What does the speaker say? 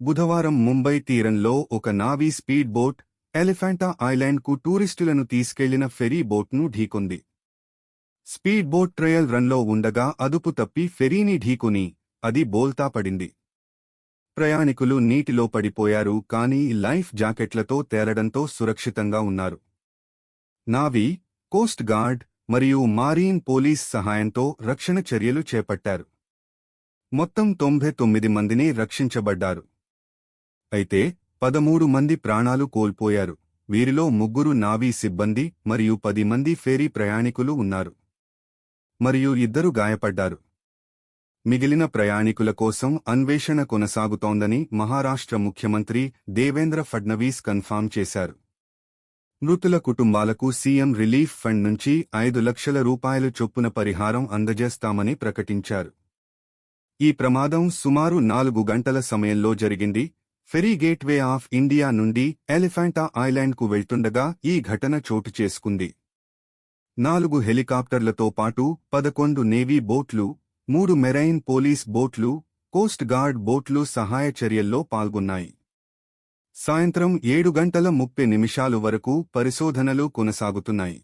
బుధవారం ముంబై తీరంలో ఒక నావీ స్పీడ్ బోట్ ఎలిఫెంటా ఐలాండ్కు టూరిస్టులను తీసుకెళ్ళిన ఫెరీ బోట్ను ఢీకొంది. స్పీడ్ బోట్ ట్రయల్ రన్లో ఉండగా అదుపు తప్పి ఫెరీని ఢీకొని అది బోల్తా పడింది. ప్రయాణికులు నీటిలో పడిపోయారు కానీ లైఫ్ జాకెట్లతో తేలడంతో సురక్షితంగా ఉన్నారు. నావీ కోస్ట్ గార్డ్ మరియు మారీన్ పోలీస్ సహాయంతో రక్షణ చర్యలు చేపట్టారు. మొత్తం తొంభై తొమ్మిది మందిని రక్షించబడ్డారు. అయితే పదమూడు మంది ప్రాణాలు కోల్పోయారు. వీరిలో ముగ్గురు నావీ సిబ్బంది మరియు పది మంది ఫేరీ ప్రయాణికులు ఉన్నారు. మరియు ఇద్దరు గాయపడ్డారు. మిగిలిన ప్రయాణికుల కోసం అన్వేషణ కొనసాగుతోందని మహారాష్ట్ర ముఖ్యమంత్రి దేవేంద్ర ఫడ్నవీస్ కన్ఫామ్ చేశారు. మృతుల కుటుంబాలకు సీఎం రిలీఫ్ ఫండ్ నుంచి ఐదు లక్షల రూపాయలు చొప్పున పరిహారం అందజేస్తామని ప్రకటించారు. ఈ ప్రమాదం సుమారు నాలుగు గంటల సమయంలో జరిగింది. ఫెరీ గేట్వే ఆఫ్ ఇండియా నుండి ఎలిఫెంటా ఐలాండ్కు వెళ్తుండగా ఈ ఘటన చోటు చేసుకుంది. నాలుగు హెలికాప్టర్లతో పాటు పదకొండు నేవీ బోట్లు మూడు మెరైన్ పోలీస్ బోట్లు కోస్ట్ గార్డ్ బోట్లు సహాయ చర్యల్లో పాల్గొన్నాయి. సాయంత్రం ఏడు గంటల ముప్పై నిమిషాలు వరకు పరిశోధనలు కొనసాగుతున్నాయి.